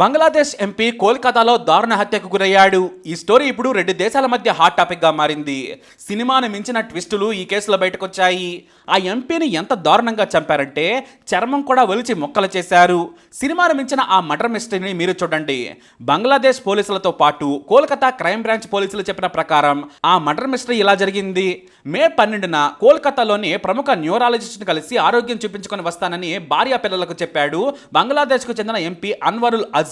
Bangladesh MP కోల్కతాలో దారుణ హత్యకు గురయ్యాడు. ఈ స్టోరీ ఇప్పుడు రెండు దేశాల మధ్య హాట్ టాపిక్గా మారింది. సినిమాను మించిన ట్విస్టులు ఈ కేసులో బయటకొచ్చాయి. ఆ ఎంపీని ఎంత దారుణంగా చంపారంటే చర్మం కూడా ఒలిచి మొక్కలు చేశారు. సినిమాను మించిన ఆ మర్డర్ మిస్టరీని మీరు చూడండి. బంగ్లాదేశ్ పోలీసులతో పాటు కోల్కతా క్రైమ్ బ్రాంచ్ పోలీసులు చెప్పిన ప్రకారం ఆ మర్డర్ మిస్టరీ ఇలా జరిగింది. మే పన్నెండున కోల్కతాలోని ప్రముఖ న్యూరాలజిస్ట్ని కలిసి ఆరోగ్యం చూపించుకొని వస్తానని భార్య పిల్లలకు చెప్పాడు. బంగ్లాదేశ్కు చెందిన ఎంపీ అన్వరుల్ అజ్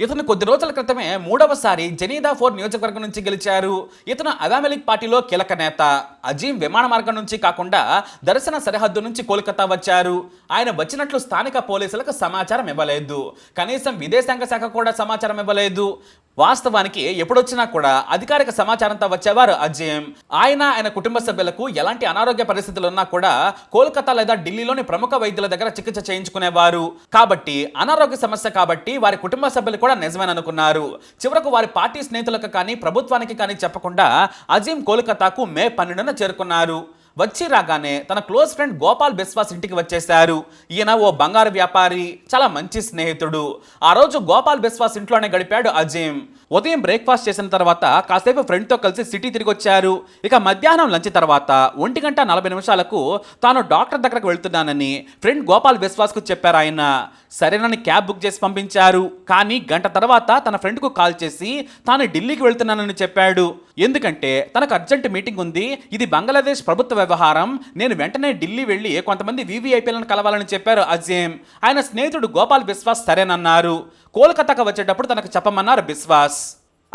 ఇతను కొద్ది రోజుల క్రితమే మూడవసారి జనీదా ఫోర్ నియోజకవర్గం నుంచి గెలిచారు. ఇతను అవామీ లీగ్ పార్టీలో కీలక నేత. అజీం విమాన మార్గం నుంచి కాకుండా దర్శన సరిహద్దు నుంచి కోల్కతా వచ్చారు. ఆయన వచ్చినట్లు స్థానిక పోలీసులకు సమాచారం ఇవ్వలేదు. కనీసం విదేశాంగ శాఖ కూడా సమాచారం ఇవ్వలేదు. వాస్తవానికి ఎప్పుడొచ్చినా కూడా అధికారిక సమాచారంతో వచ్చేవారు అజీం. ఆయన ఆయన కుటుంబ సభ్యులకు ఎలాంటి అనారోగ్య పరిస్థితులు ఉన్నా కూడా కోల్కతా లేదా ఢిల్లీలోని ప్రముఖ వైద్యుల దగ్గర చికిత్స చేయించుకునేవారు. కాబట్టి అనారోగ్య సమస్య కాబట్టి వారి కుటుంబ సభ్యులు కూడా నిజమేననుకున్నారు చివరకు వారి పార్టీ స్నేహితులకు కానీ ప్రభుత్వానికి కానీ చెప్పకుండా అజీం కోల్కతాకు మే పన్నెండున చేరుకున్నారు. వచ్చి రాగానే తన క్లోజ్ ఫ్రెండ్ గోపాల్ బిస్వాస్ ఇంటికి వచ్చేశారు. ఈయన ఓ బంగారు వ్యాపారి చాలా మంచి స్నేహితుడు. ఆ రోజు గోపాల్ బిస్వాస్ ఇంట్లోనే గడిపాడు అజీం ఉదయం బ్రేక్ఫాస్ట్ చేసిన తర్వాత కాసేపు ఫ్రెండ్తో కలిసి సిటీ తిరిగి వచ్చారు. ఇక మధ్యాహ్నం లంచ్ తర్వాత ఒంటి గంట నలభై నిమిషాలకు తాను డాక్టర్ దగ్గరకు వెళ్తున్నానని ఫ్రెండ్ గోపాల్ బిస్వాస్కు చెప్పారు ఆయన. సరేనని క్యాబ్ బుక్ చేసి పంపించారు. కానీ గంట తర్వాత తన ఫ్రెండ్కు కాల్ చేసి తాను ఢిల్లీకి వెళ్తున్నానని చెప్పాడు. ఎందుకంటే తనకు అర్జెంట్ మీటింగ్ ఉంది. ఇది బంగ్లాదేశ్ ప్రభుత్వ వ్యవహారం. నేను వెంటనే ఢిల్లీ వెళ్ళి కొంతమంది వీవీఐపీలను కలవాలని చెప్పారు అజీం ఆయన స్నేహితుడు గోపాల్ బిస్వాస్ సరేనన్నారు. కోల్కతాకు వచ్చేటప్పుడు తనకు చెప్పమన్నారు బిస్వాస్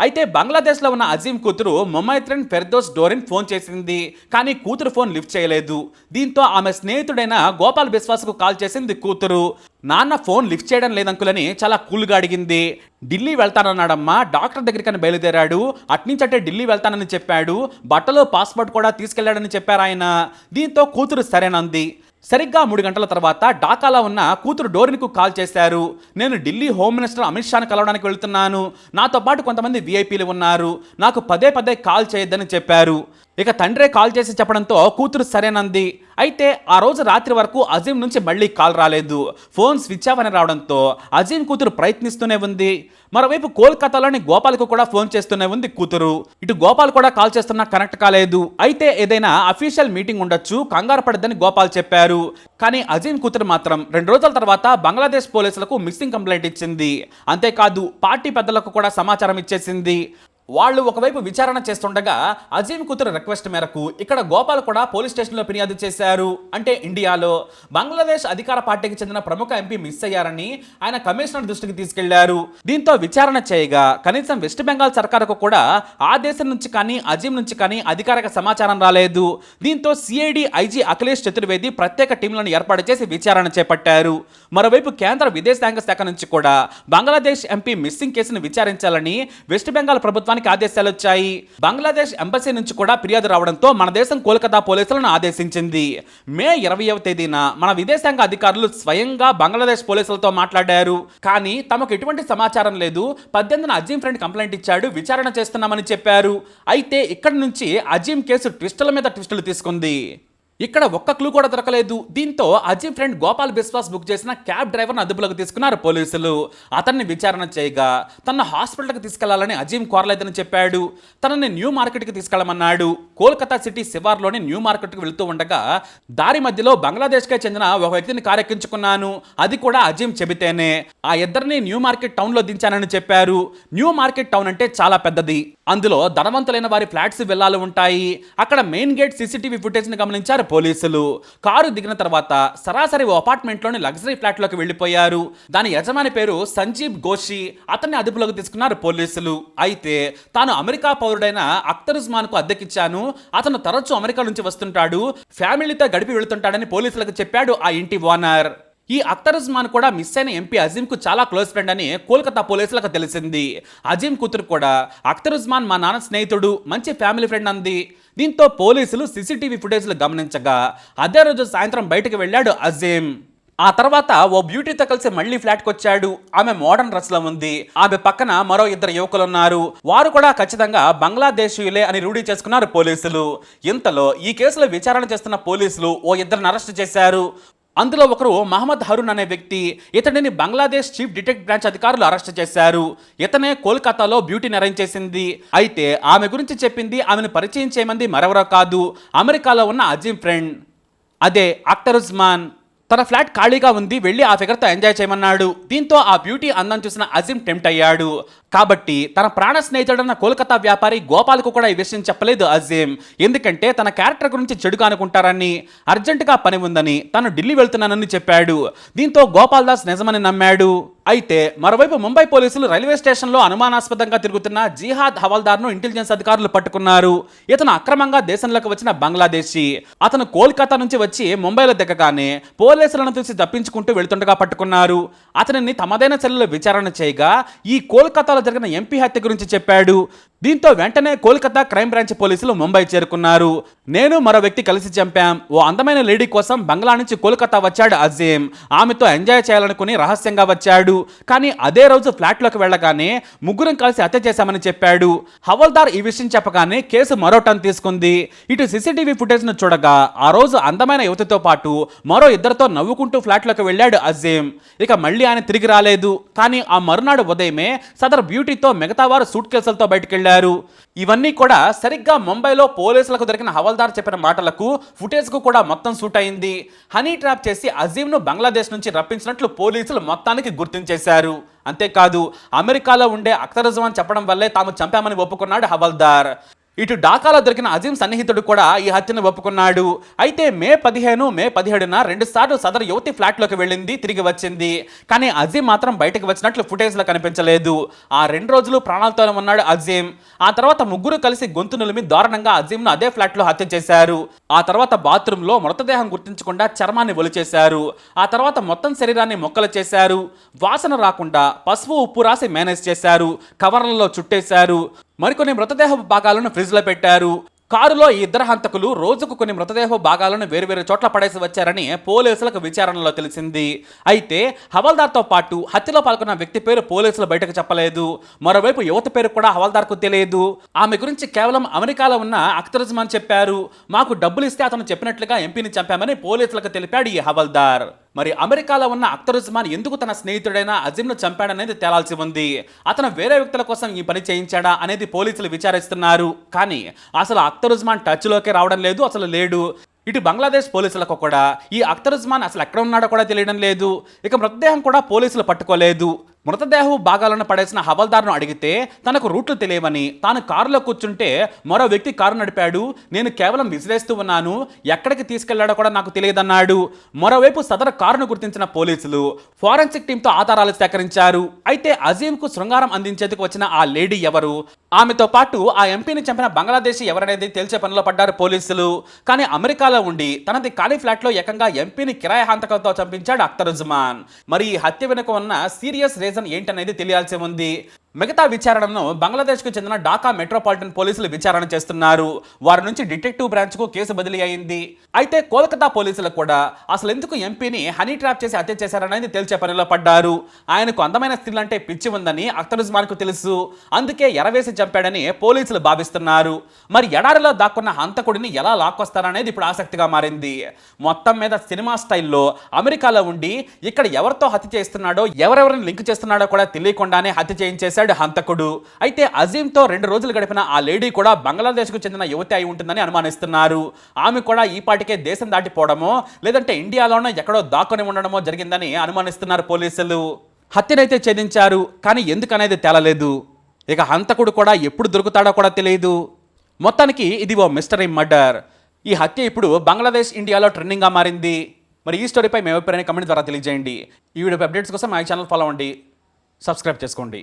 అయితే బంగ్లాదేశ్లో ఉన్న అజీం కూతురు మొమైత్రన్ ఫెర్దోస్ డోరిన్ ఫోన్ చేసింది కానీ కూతురు ఫోన్ లిఫ్ట్ చేయలేదు. దీంతో ఆమె స్నేహితుడైన గోపాల్ బిశ్వాస్కు కాల్ చేసింది కూతురు. నాన్న ఫోన్ లిఫ్ట్ చేయడం లేదంకులని చాలా కూల్గా అడిగింది. ఢిల్లీ వెళ్తానన్నాడమ్మా డాక్టర్ దగ్గరికని బయలుదేరాడు. అట్నుంచటే ఢిల్లీ వెళ్తానని చెప్పాడు. బట్టలు పాస్పోర్ట్ కూడా తీసుకెళ్ళాడని చెప్పారు ఆయన దీంతో కూతురు సరేనంది. సరిగ్గా మూడు గంటల తర్వాత ఢాకాలో ఉన్న కూతురు డోరిన్కు కాల్ చేశారు. నేను ఢిల్లీ హోమ్ మినిస్టర్ అమిత్ షాను కలవడానికి వెళ్తున్నాను. నాతో పాటు కొంతమంది విఐపీలు ఉన్నారు. నాకు పదే పదే కాల్ చేయొద్దని చెప్పారు. ఇక తండ్రే కాల్ చేసి చెప్పడంతో కూతురు సరేనంది అయితే ఆ రోజు రాత్రి వరకు అజీం నుంచి మళ్ళీ కాల్ రాలేదు. ఫోన్ స్విచ్ ఆఫ్ అని రావడంతో అజీం కూతురు ప్రయత్నిస్తూనే ఉంది. మరోవైపు కోల్కతాలోని గోపాల్కు కూడా ఫోన్ చేస్తూనే ఉంది కూతురు. ఇటు గోపాల్ కూడా కాల్ చేస్తున్నా కనెక్ట్ కాలేదు. అయితే ఏదైనా అఫీషియల్ మీటింగ్ ఉండొచ్చు కంగారు పడద్దని గోపాల్ చెప్పారు. కానీ అజీం కూతురు మాత్రం రెండు రోజుల తర్వాత బంగ్లాదేశ్ పోలీసులకు మిస్సింగ్ కంప్లైంట్ ఇచ్చింది. అంతేకాదు పార్టీ పెద్దలకు కూడా సమాచారం ఇచ్చేసింది. వాళ్ళు ఒకవైపు విచారణ చేస్తుండగా అజీం కూతురు రిక్వెస్ట్ మేరకు ఇక్కడ గోపాల్ కూడా పోలీస్ స్టేషన్లో ఫిర్యాదు చేశారు. అంటే ఇండియాలో బంగ్లాదేశ్ అధికార పార్టీకి చెందిన ప్రముఖ ఎంపీ మిస్ అయ్యారని ఆయన కమిషనర్ దృష్టికి తీసుకెళ్ళారు. దీంతో విచారణ చేయగా కనీసం వెస్ట్ బెంగాల్ సర్కారుకు కూడా ఆ దేశం నుంచి కానీ అజీం నుంచి కానీ అధికారిక సమాచారం రాలేదు. దీంతో సిఐడి ఐజీ అఖిలేష్ చతుర్వేది ప్రత్యేక టీంలను ఏర్పాటు చేసి విచారణ చేపట్టారు. మరోవైపు కేంద్ర విదేశాంగ శాఖ నుంచి కూడా బంగ్లాదేశ్ ఎంపీ మిస్సింగ్ కేసును విచారించాలని వెస్ట్ బెంగాల్ ప్రభుత్వానికి ఆదేశాలు వచ్చాయి. బంగ్లాదేశ్ ఎంబసీ నుంచి కూడా ఫిర్యాదు రావడంతో మన దేశం కోల్కతా పోలీసులను ఆదేశించింది. మే ఇరవయవ తేదీన మన విదేశాంగ అధికారులు స్వయంగా బంగ్లాదేశ్ పోలీసులతో మాట్లాడారు. కానీ తమకు ఎటువంటి సమాచారం లేదు. పద్దెనిమిదిన అజీం ఫ్రెండ్ కంప్లైంట్ ఇచ్చాడు. విచారణ చేస్తున్నామని చెప్పారు. అయితే ఇక్కడి నుంచి అజీం కేసు ట్విస్టుల మీద ట్విస్టులు తీసుకుంది. ఇక్కడ ఒక్క క్లూ కూడా దొరకలేదు. దీంతో అజీం ఫ్రెండ్ గోపాల్ బిస్వాస్ బుక్ చేసిన క్యాబ్ డ్రైవర్ను అదుపులోకి తీసుకున్నారు పోలీసులు. అతన్ని విచారణ చేయగా తన హాస్పిటల్కి తీసుకెళ్ళాలని అజీం కోరలేదని చెప్పాడు. తనని న్యూ మార్కెట్కి తీసుకెళ్ళమన్నాడు. కోల్కతా సిటీ శివార్లోని న్యూ మార్కెట్కి వెళుతూ ఉండగా దారి మధ్యలో బంగ్లాదేశ్కే చెందిన ఒక వ్యక్తిని కారెక్కించుకున్నాను. అది కూడా అజీం చెబితేనే. ఆ ఇద్దరిని న్యూ మార్కెట్ టౌన్లో దించానని చెప్పారు. న్యూ మార్కెట్ టౌన్ అంటే చాలా పెద్దది. అందులో ధనవంతులైన వారి ఫ్లాట్స్ వెళ్ళాలి ఉంటాయి. అక్కడ మెయిన్ గేట్ సీసీటీవీ ఫుటేజ్ని గమనించారు పోలీసులు కారు దిగిన తర్వాత సరాసరి ఓ అపార్ట్మెంట్లోని లగ్జరీ ఫ్లాట్లోకి వెళ్ళిపోయారు. దాని యజమాని పేరు సంజీవ్ ఘోషి. అతన్ని అదుపులోకి తీసుకున్నారు పోలీసులు. అయితే తాను అమెరికా పౌరుడైన అఖ్తర్ ఉస్మాన్కు అద్దెకిచ్చాను. అతను తరచూ అమెరికా నుంచి వస్తుంటాడు. ఫ్యామిలీతో గడిపి వెళుతుంటాడని పోలీసులకు చెప్పాడు ఆ ఇంటి ఓనర్. ఈ అఖ్తర్ ఉస్మాన్ కూడా మిస్ అయిన ఎంపీ అజీంకు చాలా క్లోజ్ ఫ్రెండ్ అని కోల్కతా పోలీసులకు తెలిసింది. అజీం కూతురు కూడా అఖ్తర్ ఉస్మాన్ మా నాన్న స్నేహితుడు మంచి ఫ్యామిలీ ఫ్రెండ్ అంది. దీంతో పోలీసులు సీసీటీవీ ఫుటేజ్లు గమనించగా అదే రోజు సాయంత్రం బయటకు వెళ్ళాడు అజీం ఆ తర్వాత ఓ బ్యూటీతో కలిసి మళ్ళీ ఫ్లాట్కి వచ్చాడు ఆమె మోడర్న్ డ్రెస్లో ఉంది. ఆమె పక్కన మరో ఇద్దరు యువకులు ఉన్నారు వారు కూడా ఖచ్చితంగా బంగ్లాదేశీయులే అని రూఢీ చేసుకున్నారు పోలీసులు. ఇంతలో ఈ కేసులో విచారణ చేస్తున్న పోలీసులు ఓ ఇద్దరిని అరెస్ట్ చేశారు. అందులో ఒకరు మహమ్మద్ హరున్ అనే వ్యక్తి ఇతడిని బంగ్లాదేశ్ చీఫ్ డిటెక్ట్ బ్రాంచ్ అధికారులు అరెస్ట్ చేశారు. ఇతనే కోల్కతాలో బ్యూటీని అరేంజ్ చేసింది. అయితే ఆమె గురించి చెప్పింది ఆమెను పరిచయం చేయమంది మరెవరో కాదు. అమెరికాలో ఉన్న అజీమ్ ఫ్రెండ్. అదే అక్తర్ ఉస్మాన్ తన ఫ్లాట్ ఖాళీగా ఉంది వెళ్ళి ఆ ఫిగర్తో ఎంజాయ్ చేయమన్నాడు. దీంతో ఆ బ్యూటీ అందం చూసిన అజిమ్ టెంప్ట్ అయ్యాడు. కాబట్టి తన ప్రాణ స్నేహితుడన్న కోల్కతా వ్యాపారి గోపాల్కు కూడా ఈ విషయం చెప్పలేదు అజీమ్. ఎందుకంటే తన క్యారెక్టర్ గురించి చెడుగా అనుకుంటారని అర్జెంటుగా పని ఉందని తను ఢిల్లీ వెళ్తున్నానని చెప్పాడు. దీంతో గోపాల్ దాస్ నిజమని నమ్మాడు. అయితే మరోవైపు ముంబై పోలీసులు రైల్వే స్టేషన్లో అనుమానాస్పదంగా తిరుగుతున్న జిహాద్ హవాల్దార్ను ఇంటెలిజెన్స్ అధికారులు పట్టుకున్నారు. ఇతను అక్రమంగా దేశంలోకి వచ్చిన బంగ్లాదేశీ. అతను కోల్కతా నుంచి వచ్చి ముంబైలో దిగగానే పోలీసులను చూసి తప్పించుకుంటూ వెళ్తుండగా పట్టుకున్నారు. అతనిని తమదైన సెల్లో విచారణ చేయగా ఈ కోల్కతాలో జరిగిన ఎంపీ హత్య గురించి చెప్పాడు. దీంతో వెంటనే కోల్కతా క్రైమ్ బ్రాంచ్ పోలీసులు ముంబై చేరుకున్నారు. నేను మరో వ్యక్తి కలిసి చంపాం. ఓ అందమైన లేడీ కోసం బంగ్లా నుంచి కోల్కతా వచ్చాడు అజీం ఆమెతో ఎంజాయ్ చేయాలనుకుని రహస్యంగా వచ్చాడు. కానీ అదే రోజు ఫ్లాట్లోకి వెళ్ళగానే ముగ్గురం కలిసి హత్య చేశామని చెప్పాడు. హవల్దార్ ఈ విషయం చెప్పగానే కేసు మరో టర్న్ తీసుకుంది. ఇటు సీసీటీవీ ఫుటేజ్ను చూడగా ఆ రోజు అందమైన యువతితో పాటు మరో ఇద్దరితో నవ్వుకుంటూ ఫ్లాట్లోకి వెళ్ళాడు అజీం ఇక మళ్ళీ ఆయన తిరిగి రాలేదు. కానీ ఆ మరునాడు ఉదయమే సదర్ బ్యూటీతో మిగతా వారు సూట్ కేసులతో బయటకెళ్ళారు ఇవన్నీ కూడా సరిగ్గా ముంబైలో పోలీసులకు దొరికిన హవల్దార్ చెప్పిన మాటలకు ఫుటేజ్కు కూడా మొత్తం సూట్ అయింది. హనీ ట్రాప్ చేసి అజీమ్ను బంగ్లాదేశ్ నుంచి రప్పించినట్లు పోలీసులు మొత్తానికి గుర్తించేశారు. అంతేకాదు అమెరికాలో ఉండే అఖ్తరుజమాన్ చెప్పడం వల్లే తాము చంపామని ఒప్పుకున్నాడు హవల్దార్. ఇటు ఢాకాలో దొరికిన అజీం సన్నిహితుడు కూడా ఈ హత్యను ఒప్పుకున్నాడు. అయితే మే పదిహేను మే పదిహేడున రెండు సార్లు సదరు యువతి ఫ్లాట్లోకి వెళ్ళింది తిరిగి వచ్చింది. కానీ అజీం మాత్రం బయటకు వచ్చినట్లు ఫుటేజ్లో కనిపించలేదు. ఆ రెండు రోజులు ప్రాణాలతోనే ఉన్నాడు అజీం ఆ తర్వాత ముగ్గురు కలిసి గొంతు నులిమి దారుణంగా అజీంను అదే ఫ్లాట్లో హత్య చేశారు. ఆ తర్వాత బాత్రూంలో మృతదేహం గుర్తించకుండా చర్మాన్ని ఒలిచేశారు ఆ తర్వాత మొత్తం శరీరాన్ని మొక్కలు చేశారు. వాసన రాకుండా పసుపు ఉప్పు రాసి మేనేజ్ చేశారు. కవర్లలో చుట్టేశారు. మరికొన్ని మృతదేహ భాగాలను ఫ్రిడ్జ్లో పెట్టారు. కారులో ఈ ఇద్దరు హంతకులు రోజుకు కొన్ని మృతదేహ భాగాలను వేరువేరు చోట్ల పడేసి వచ్చారని పోలీసులకు విచారణలో తెలిసింది. అయితే హవల్దార్తో పాటు హత్యలో పాల్గొన్న వ్యక్తి పేరు పోలీసులు బయటకు చెప్పలేదు. మరోవైపు యువత పేరు కూడా హవల్దార్కు తెలియదు. ఆమె గురించి కేవలం అమెరికాలో ఉన్న అఖ్తరుజ్మాన్ చెప్పారు. మాకు డబ్బులు ఇస్తే అతను చెప్పినట్లుగా ఎంపీని చంపామని పోలీసులకు తెలిపాడు ఈ హవల్దార్. మరి అమెరికాలో ఉన్న అఖ్తర్ ఉస్మాన్ ఎందుకు తన స్నేహితుడైన అజిమ్ను చంపాడనేది తేలాల్సి ఉంది. అతను వేరే వ్యక్తుల కోసం ఈ పని చేయించాడా అనేది పోలీసులు విచారిస్తున్నారు. కానీ అసలు అఖ్తర్ ఉస్మాన్ టచ్లోకి రావడం లేదు అసలు లేడు. ఇటు బంగ్లాదేశ్ పోలీసులకు కూడా ఈ అఖ్తర్ ఉస్మాన్ అసలు ఎక్కడ ఉన్నాడో కూడా తెలియడం లేదు. ఇక మృతదేహం కూడా పోలీసులు పట్టుకోలేదు. మృతదేహం భాగాలను పడేసిన హవల్దార్ను అడిగితే తనకు రూట్లు తెలియవని తాను కారులో కూర్చుంటే మరో వ్యక్తి కారు నడిపాడు. నేను కేవలం విసిరేస్తూ ఉన్నాను. ఎక్కడికి తీసుకెళ్ళాడో కూడా నాకు తెలియదన్నాడు. మరోవైపు సదరు కారును గుర్తించిన పోలీసులు ఫోరెన్సిక్ టీంతో ఆధారాలు సేకరించారు. అయితే అజీంకు శృంగారం అందించేందుకు వచ్చిన ఆ లేడీ ఎవరు? ఆమెతో పాటు ఆ ఎంపీని చంపిన బంగ్లాదేశీ ఎవరనేది తేల్చే పనిలో పడ్డారు పోలీసులు. కానీ అమెరికాలో ఉండి తనది ఖాళీ ఫ్లాట్లో ఏకంగా ఎంపీని కిరాయ హంతకంతో చంపించాడు అఖ్తరుజ్మాన్ మరి ఈ హత్య వెనుక ఉన్న సీరియస్ రీజన్ ఏంటనేది తెలియాల్సి ఉంది. మిగతా విచారణను బంగ్లాదేశ్కు చెందిన ఢాకా మెట్రోపాలిటన్ పోలీసులు విచారణ చేస్తున్నారు. వారి నుంచి డిటెక్టివ్ బ్రాంచ్కు కేసు బదిలీ అయింది. అయితే కోల్కతా పోలీసులకు కూడా అసలు ఎందుకు ఎంపీని హనీ ట్రాప్ చేసి హత్య చేశారనేది తేల్చే పనిలో పడ్డారు. ఆయనకు అందమైన స్త్రీలంటే పిచ్చి ఉందని అఖ్తరుజ్మాన్కు తెలుసు. అందుకే ఎరవేసి చంపాడని పోలీసులు భావిస్తున్నారు. మరి ఎడారిలో దాక్కున్న హంతకుడిని ఎలా లాక్కొస్తారనేది ఇప్పుడు ఆసక్తిగా మారింది. మొత్తం మీద సినిమా స్టైల్లో అమెరికాలో ఉండి ఇక్కడ ఎవరితో హత్య చేస్తున్నాడో ఎవరెవరిని లింక్ చేస్తున్నాడో కూడా తెలియకుండానే హత్య చేయించేశాడు హంతకుడు. అయితే అజీంతో రెండు రోజులు గడిపిన ఆ లేడీ కూడా బంగ్లాదేశ్కు చెందిన యువతి అయి ఉంటుందని అనుమానిస్తున్నారు. ఆమె కూడా ఈ పాటికే దేశం దాటిపోవడమో లేదంటే ఇండియాలోనే ఎక్కడో దాక్కుని ఉండడమో జరిగిందని అనుమానిస్తున్నారు పోలీసులు. హత్యనైతే ఛేదించారు కానీ ఎందుకనేది తేలలేదు. ఇక హంతకుడు కూడా ఎప్పుడు దొరుకుతాడో కూడా తెలియదు మొత్తానికి ఇది ఓ మిస్టరీ మర్డర్. ఈ హత్య ఇప్పుడు బంగ్లాదేశ్ ఇండియాలో ట్రెండింగ్గా మారింది. మరి ఈ స్టోరీపై మేము ఎప్పుడైనా కమెంట్ ద్వారా తెలియజేయండి. ఈ వీడియో అప్డేట్స్ కోసం మా ఛానల్ ఫాలో అవ్వండి. సబ్స్క్రైబ్ చేసుకోండి.